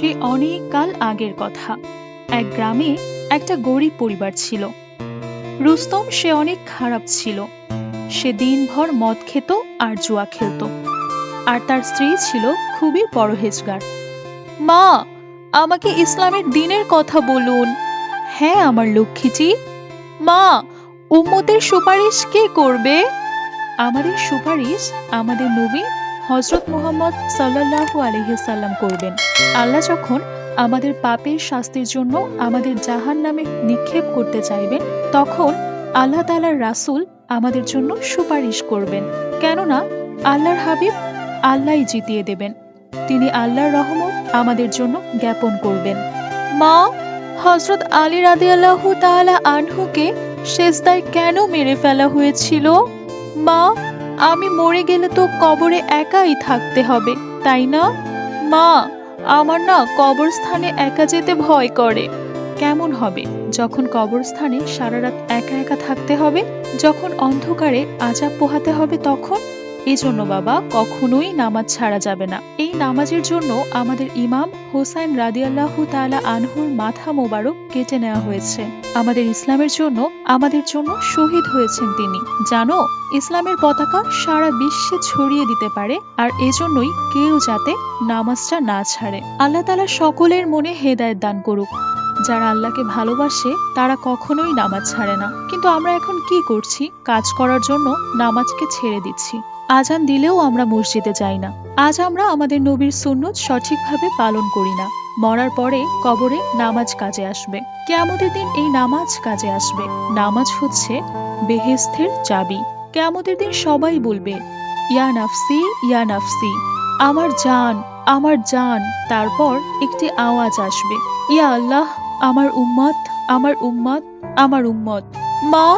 সে অনেক কাল আগের কথা। এক গ্রামে একটা গরিব পরিবার ছিল। রুস্তম সে অনেক খারাপ ছিল। সে দিনভর মদ খেত আর জুয়া খেলত। আর তার স্ত্রী ছিল খুবই পরহেজগার। মা, আমাকে ইসলামের দিনের কথা বলুন। হ্যাঁ আমার লক্ষ্মীজি। মা, উম্মতের সুপারিশ কে করবে? আমাদের সুপারিশ আমাদের নবী হজরত মুহাম্মদ সাল্লাল্লাহু আলহিসাল্লাম করবেন। আল্লাহ যখন আমাদের পাপের শাস্তির জন্য আমাদের জাহান নামে নিক্ষেপ করতে চাইবেন, তখন আল্লাহ তালার রাসূল আমাদের জন্য সুপারিশ করবেন। কেননা আল্লাহর হাবিব আল্লাহই জিতিয়ে দেবেন। তিনি আল্লাহর রহমত আমাদের জন্য জ্ঞাপন করবেন। মা হজরত আলী রাদিয়াল্লাহু তাআলা আনহুকে শেষদায় কেন মেরে ফেলা হয়েছিল? মা আমি মরে গেলে তো কবরে একাই থাকতে হবে, তাই না? মা, আমার না কবরস্থানে একা যেতে ভয় করে। কেমন হবে যখন কবরস্থানে সারা রাত একা একা থাকতে হবে, যখন অন্ধকারে আজাব পোহাতে হবে তখন? এজন্য বাবা, কখনোই নামাজ ছাড়া যাবে না। এই নামাজের জন্য আমাদের ইমাম হোসাইন রাদিয়াল্লাহু তাআলা আনহুর মাথা মোবারক কেটে নেওয়া হয়েছে। আমাদের ইসলামের জন্য, আমাদের জন্য শহীদ হয়েছেন তিনি। জানো, ইসলামের পতাকা সারা বিশ্বে ছড়িয়ে দিতে পারে, আর এজন্যই কেউ যাতে নামাজটা না ছাড়ে। আল্লাহ তাআলা সকলের মনে হেদায়েত দান করুক। যারা আল্লাহকে ভালোবাসে, তারা কখনোই নামাজ ছাড়ে না। কিন্তু আমরা এখন কি করছি? কাজ করার জন্য নামাজকে ছেড়ে দিচ্ছি। আজান দিলেও আমরা মসজিদে যাই না। আজ আমরা আমাদের নবীর সুন্নত সঠিকভাবে পালন করি না। মরার পরে কবরে নামাজ কাজে আসবে। কেয়ামতের দিন এই নামাজ কাজে আসবে। নামাজ হচ্ছে বেহেস্তের চাবি। কেয়ামতের দিন সবাই বলবে, ইয়া নাফসি ইয়া নাফসি, আমার জান আমার জান। তারপর একটি আওয়াজ আসবে, ইয়া আল্লাহ, আমার উম্মত আমার উম্মত আমার উম্মত। মা,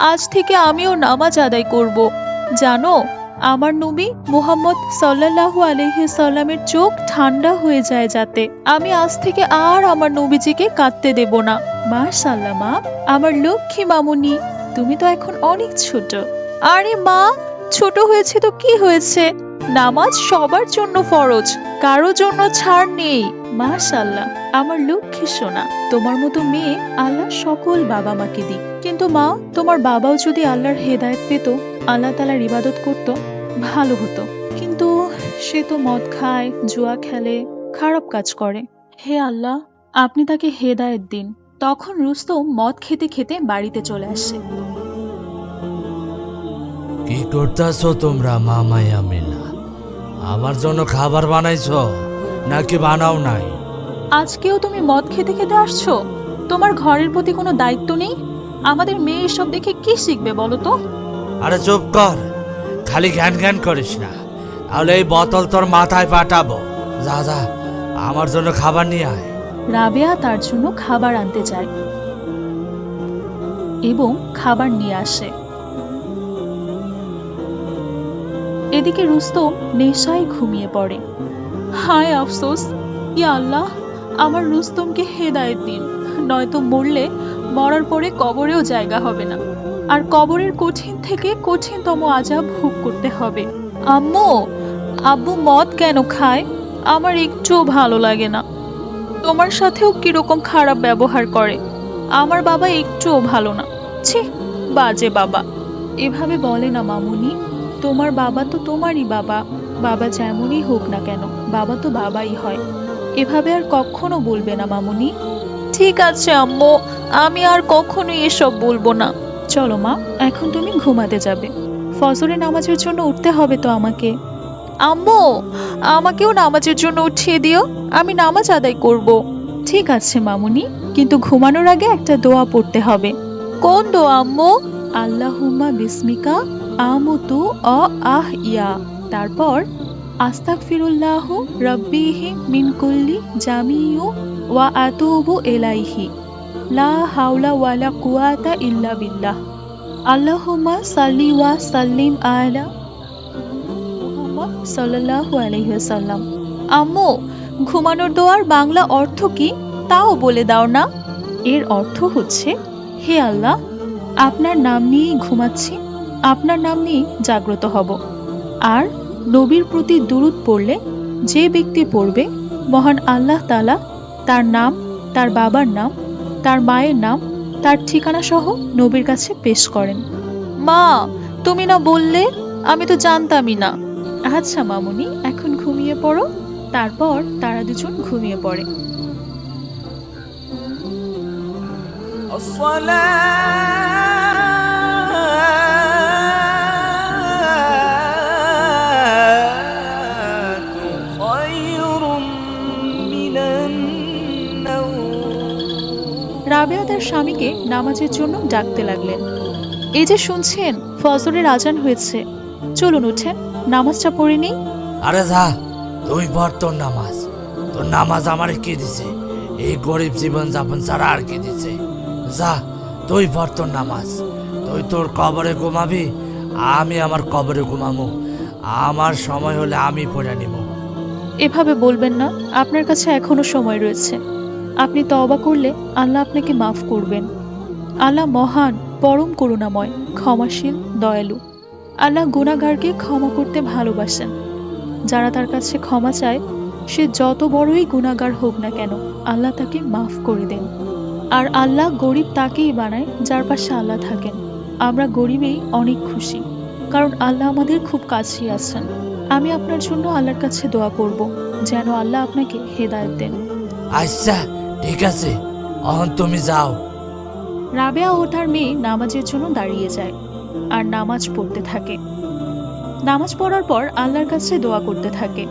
আজ থেকে আমিও নামাজ আদায় করব। জানো আমার নবী মোহাম্মদ সাল্লাহ আলহি সাল্লামের চোখ ঠান্ডা হয়ে যায় যাতে। আমি আজ থেকে আর আমার নবীজিকে কাঁদতে দেব না। মা মা, আমার লক্ষ্মী মামুনি, তুমি তো এখন অনেক ছোট। আরে মা, ছোট হয়েছে তো কি হয়েছে? নামাজ সবার জন্য ফরজ, কারও জন্য ছাড় নেই। মাশাল্লাহ আমার লক্ষ্মী সোনা, তোমার মতো মেয়ে আল্লাহ সকল বাবা মাকে দিক। কিন্তু মা, তোমার বাবাও যদি আল্লাহর হেদায়েত পেত, আল্লাহ তালার ইবাদত করত, ভালো হতো। কিন্তু সে তো মদ খায়, জুয়া খেলে, খারাপ কাজ করে। হে আল্লাহ, আপনি তাকে হেদায়েত দিন। তখন রুস্তম মদ খেতে খেতে বাড়িতে চলে আসে। কি করতেছো তোমরা মামাইয়া মিলা? আমার জন্য খাবার বানাইছো নাকি বানাও নাই? আজকেও তুমি মদ খেতে খেতে আসছো? তোমার ঘরের প্রতি কোনো দায়িত্ব নেই? আমাদের মেয়ে এসব দেখে কি শিখবে বলো তো? আরে চুপ কর খালি ঘ্যান ঘ্যান করিস না। তাহলে এই বোতল তোর মাথায় পাঠাবো। যা যা আমার জন্য খাবার নিয়ে আয়। রাবেয়া তার জন্য খাবার আনতে যায় এবং খাবার নিয়ে আসে। এদিকে রুস্তম নেশায় ঘুমিয়ে পড়ে। হায় আফসোস ইয়া আল্লাহ, আমার রুস্তমকে হেদায়েত দিন। নয়তো মরলে মরার পরে কবরেও জায়গা হবে না। আর কবরের কঠিন থেকে কঠিনতম আজাব ভোগ করতে হবে। আম্মু, আব্বু মদ কেন খায়? আমার একটুও ভালো লাগে না। তোমার সাথেও কীরকম খারাপ ব্যবহার করে। আমার বাবা একটুও ভালো না। ছি, বাজে বাবা। এভাবে বলে না মামুনি। তোমার বাবা তো তোমারই বাবা। বাবা যেমনই হোক না কেন বাবা তো বাবাই হয়। এভাবে আর কখনো বলবে না মামুনি। ঠিক আছে আম্মু আমি আর কখনোই এসব বলব না। চলো মা এখন তুমি ঘুমাতে যাবে। ফজরে নামাজের জন্য উঠতে হবে তো আমাকে। আম্মু আমাকেও নামাজের জন্য উঠিয়ে দিও আমি নামাজ আদায় করব। ঠিক আছে মামুনি কিন্তু ঘুমানোর আগে একটা দোয়া পড়তে হবে। কোন দোয়া আম্মু? আল্লাহুম্মা বিসমিকা আমুতু অ আহ ইয়া। তারপর, আস্তাগফিরুল্লাহ রাব্বিহি মিন কুল্লি জামিউ ওয়া আতুবু এলাইহি। লা হাওলা ওয়ালা কুওয়াতা ইল্লা বিল্লাহ। আল্লাহুম্মা সাল্লি ওয়া সাল্লিম আলা মুহাম্মদ সাল্লাল্লাহু আলাইহি ওয়াসাল্লাম। আম্মু, ঘুমানোর দোয়ার বাংলা অর্থ কি? তাও বলে দাও না। এর অর্থ হচ্ছে, হে আল্লাহ, আপনার নাম নিয়েই ঘুমাচ্ছি। আপনার নাম নিয়েই জাগ্রত হব আর নবীর প্রতি দুরুদ পড়লে যে ব্যক্তি পড়বে মহান আল্লাহ তালা তার নাম তার বাবার নাম তার মায়ের নাম তার ঠিকানা সহ নবীর কাছে পেশ করেন মা তুমি না বললে আমি তো জানতামই না আচ্ছা মামুনি এখন ঘুমিয়ে পড়ো তারপর তারা দুজন ঘুমিয়ে পড়ে الصلاة রাবেয়া তার স্বামীকে নামাজের জন্য ডাকতে লাগলেন। এই যে শুনছেন ফজরের আজান হয়েছে। চলুন উঠেন নামাজটা পড়ে নিই। আরে যা তুই পর তোর নামাজ। তোর নামাজ আমার কি দিছে? এই গরিব জীবন যাপন ছাড়া আর কি দিছে? যা তুই পর তোর নামাজ। তুই তোর কবরে ঘুমাবি আমি আমার কবরে ঘুমামো আমার সময় হলে আমি পড়ে নিব। এভাবে বলবেন না আপনার কাছে এখনও সময় রয়েছে। আপনি তওবা করলে আল্লাহ আপনাকে মাফ করবেন। আল্লাহ মহান, পরম করুণাময়, ক্ষমাশীল, দয়ালু। আল্লাহ গুণাগারকে ক্ষমা করতে ভালোবাসেন। যারা তার কাছে ক্ষমা চায়, সে যত বড়ই গুণাগার হোক না কেন, আল্লাহ তাকে মাফ করে দেন। আর আল্লাহ গরিব তাকেই বানায়, যার পাশে আল্লাহ থাকেন। আমরা গরিবেই অনেক খুশি, কারণ আল্লাহ আমাদের খুব কাছেই আছেন। আমি আপনার জন্য আল্লাহর কাছে দোয়া করব, যেন আল্লাহ আপনাকে হেদায়েত দেন। আচ্ছা। ঠিক আছে অহন তুমি যাও। রাবেয়া ও তার মেয়ে নামাজের জন্য দাঁড়িয়ে যায় আর নামাজ পড়তে থাকে। নামাজ পড়ার পর আল্লাহর কাছে দোয়া করতে থাকে।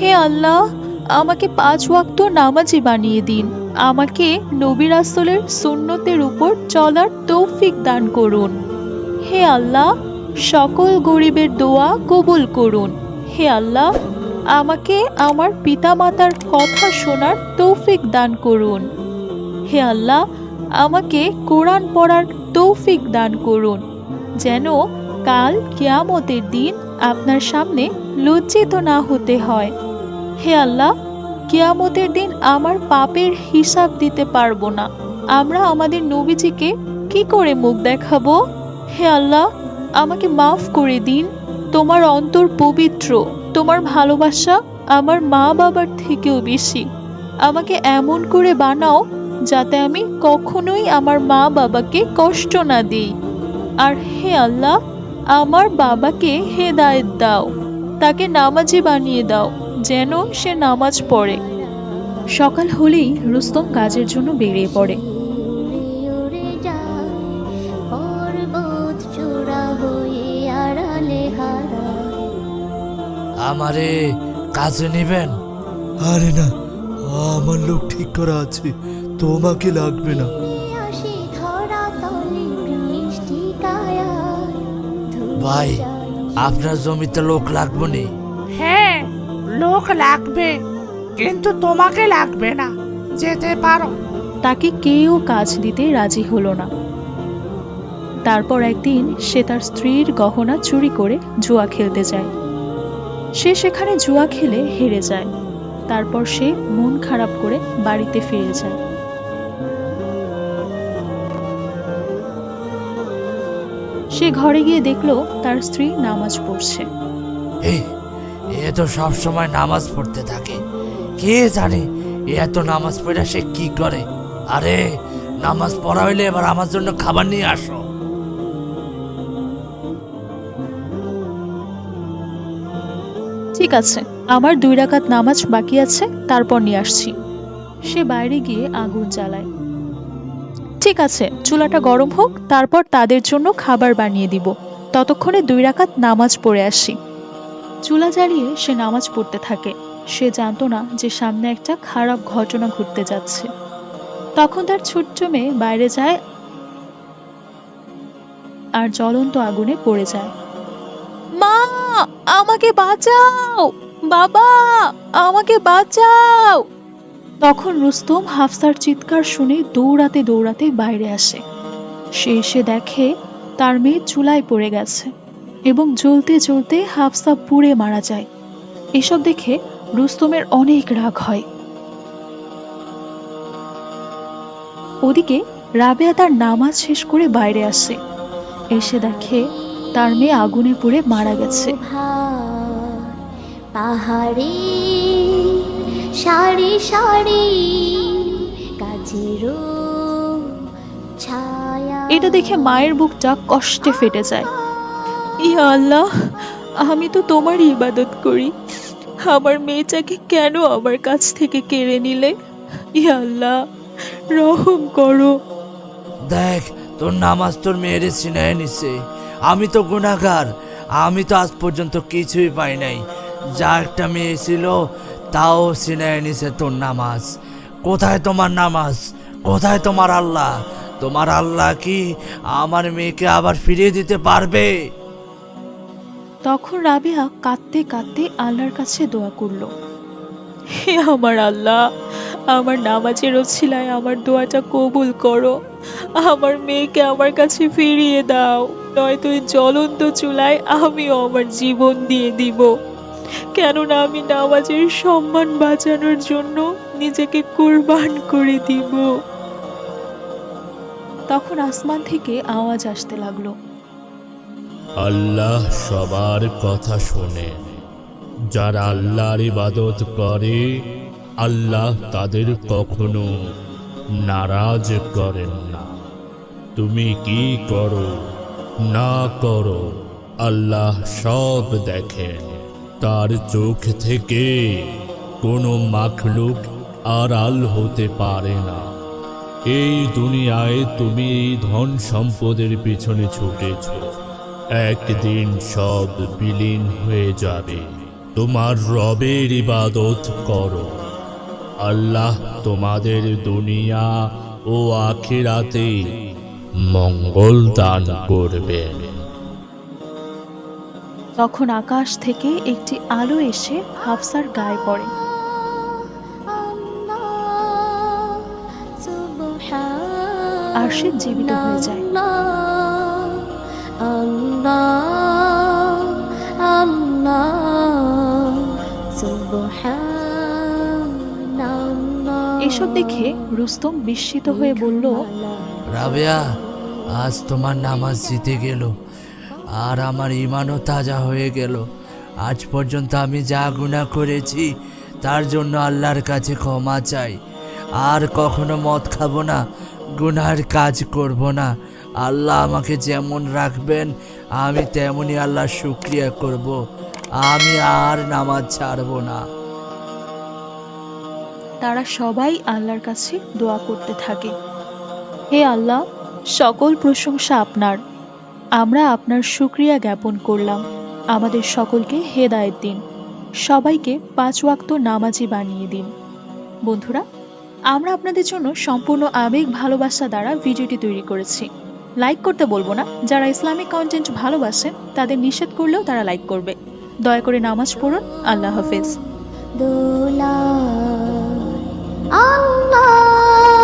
হে আল্লাহ, আমাকে পাঁচ ওয়াক্ত নামাজি বানিয়ে দিন। আমাকে নবী রাসূলের সুন্নতের উপর চলার তৌফিক দান করুন। হে আল্লাহ, সকল গরিবের দোয়া কবুল করুন। হে আল্লাহ আমাকে আমার পিতামাতার কথা শোনার তৌফিক দান করুন। হে আল্লাহ, আমাকে কোরআন পড়ার তৌফিক দান করুন, যেন কাল কিয়ামতের দিন আপনার সামনে লজ্জিত না হতে হয়। হে আল্লাহ, কিয়ামতের দিন আমার পাপের হিসাব দিতে পারব না। আমরা আমাদের নবীজিকে কি করে মুখ দেখাবো? হে আল্লাহ, আমাকে মাফ করে দিন, তোমার অন্তর পবিত্র। তোমার ভালোবাসা আমার মা বাবার থেকেও বেশি। আমাকে এমন করে বানাও যাতে আমি কখনোই আমার মা বাবাকে কষ্ট না দিই। আর হে আল্লাহ, আমার বাবাকে হেদায়েত দাও। তাকে নামাজি বানিয়ে দাও, যেন সে নামাজ পড়ে। সকাল হলেই রুস্তম কাজের জন্য বেরিয়ে পড়ে। আমারে কাজে নেবেন? আরে না আমার লোক ঠিক করা আছে তোমাকে লাগবে না। নিয়ে আসি ধরা তলে বৃষ্টি কায়ায় ধুয়ে ভাই আপনার জমিতে লোক লাগবে নি? হ্যাঁ লোক লাগবে কিন্তু তোমাকে লাগবে না যেতে পারো। তাকে কেউ কাজ দিতে রাজি হলো না। তারপর একদিন সে তার স্ত্রীর গহনা চুরি করে জুয়া খেলতে যায়। সে সেখানে জুয়া খেলে হেরে যায়। তারপর সে মন খারাপ করে বাড়িতে ফিরে যায়। সে ঘরে গিয়ে দেখল তার স্ত্রী নামাজ পড়ছে। এ তো সব সময় নামাজ পড়তে থাকে। কে জানে এ এত নামাজ পড়ে সে কি করে? আরে, নামাজ পড়া হইলে এবার আমার জন্য খাবার নিয়ে আসো। ঠিক আছে, আমার দুই রাকাত নামাজ বাকি আছে, তারপর নিয়ে আসছি। সে বাইরে গিয়ে আগুন জ্বালায়। ঠিক আছে, চুলাটা গরম হোক, তারপর তাদের জন্য খাবার বানিয়ে দিব। ততক্ষণে দুই রাকাত নামাজ পড়ে আসি। চুলা জ্বালিয়ে সে নামাজ পড়তে থাকে। সে জানতো না যে সামনে একটা খারাপ ঘটনা ঘটতে যাচ্ছে। তখন তার ছোট্ট মেয়ে বাইরে যায় আর জ্বলন্ত আগুনে পড়ে যায়। মা! আমাকে বাঁচাও! বাবা, আমাকে বাঁচাও! তখন রুস্তম হাফসার চিৎকার শুনে দৌড়াতে দৌড়াতে বাইরে আসে। সে এসে দেখে তার মেয়ে চুলায় পড়ে গেছে এবং জ্বলতে জ্বলতে হাফসা পুড়ে মারা যায়। এসব দেখে রুস্তমের অনেক রাগ হয়। ওদিকে রাবেয়া তার নামাজ শেষ করে বাইরে আসে। এসে দেখে তার মেয়ে আগুনে পুড়ে মারা গেছে। পাহাড়ে সারি সারি কাজেরও ছায়া। এটা দেখে মায়ের বুকটা কষ্টে ফেটে যায়। ইয়া আল্লাহ আমি তো তোমারই ইবাদত করি। আমার মেয়েটাকে কেন আমার কাছ থেকে কেড়ে নিলে? ইয়া আল্লাহ রহম করো। দেখ তোর নামাজ তোর মেয়েরে সিনায় নিছে। আমি তো গুণাগার। আমি তো আজ পর্যন্ত কিছুই পাই নাই। যা একটা মেয়ে ছিল, তাও সিনায় নিছে তোর নামাজ। কোথায় তোমার নামাজ? কোথায় তোমার আল্লাহ? তোমার আল্লাহ কি আমার মেয়েকে আবার ফিরিয়ে দিতে পারবে? তখন রাবিয়া কাঁদতে কাঁদতে আল্লাহর কাছে দোয়া করল, হে আমার আল্লাহ! আমার নামাজের ওছিলায় আমার দোয়াটা কবুল করো। আমার মেয়েকে আমার কাছে ফিরিয়ে দাও। নয়তো এই জ্বলন্ত চুলায় আমিও আমার জীবন দিয়ে দিব। কেননা আমি নামাজের সম্মান বাঁচানোর জন্য নিজেকে কুরবান করে দিব। তখন আসমান থেকে আওয়াজ আসতে লাগল। আল্লাহ সবার কথা শোনেন যারা আল্লাহর ইবাদত করে আল্লাহ তাদের কখনো নারাজ করেন না। তুমি কি করো, না করো, আল্লাহ সব দেখেন। তার চোখ থেকে কোনো মাখলুক আড়াল হতে পারে না। এই দুনিয়ায় তুমি এই ধন সম্পদের পিছনে ছুটেছ। একদিন সব বিলীন হয়ে যাবে। তোমার রবের ইবাদত করো। আল্লাহ তোমাদের দুনিয়া ও আখিরাতে মঙ্গল দান করবেন তখন আকাশ থেকে একটি আলো এসে হাফসার গায়ে পড়ে আর সে জীবিত হয়ে যায়। এসব দেখে রুস্তম বিস্মিত হয়ে বলল, রাবেয়া, আজ তোমার নামাজ জিতে গেল, আর আমার ইমানও তাজা হয়ে গেল। আজ পর্যন্ত আমি যা গুণা করেছি, তার জন্য আল্লাহর কাছে ক্ষমা চাই। আর কখনো মদ খাব না গুনার কাজ করব না। আল্লাহ আমাকে যেমন রাখবেন, আমি তেমনই আল্লাহ শুক্রিয়া করব। আমি আর নামাজ ছাড়বো না। তারা সবাই আল্লাহর কাছে দোয়া করতে থাকে। হে আল্লাহ, সকল প্রশংসা আপনার। আমরা আপনার শুক্রিয়া জ্ঞাপন করলাম। আমাদের সকলকে হেদায়েত দিন। সবাইকে পাঁচ ওয়াক্ত নামাজি বানিয়ে দিন। বন্ধুরা, আমরা আপনাদের জন্য সম্পূর্ণ আবেগ ভালোবাসা দ্বারা ভিডিওটি তৈরি করেছি। লাইক করতে বলব না। যারা ইসলামিক কন্টেন্ট ভালোবাসেন, তাদের নিষেধ করলেও তারা লাইক করবে। দয়া করে নামাজ পড়ুন। আল্লাহ হাফেজ। দোলা আল্লাহ।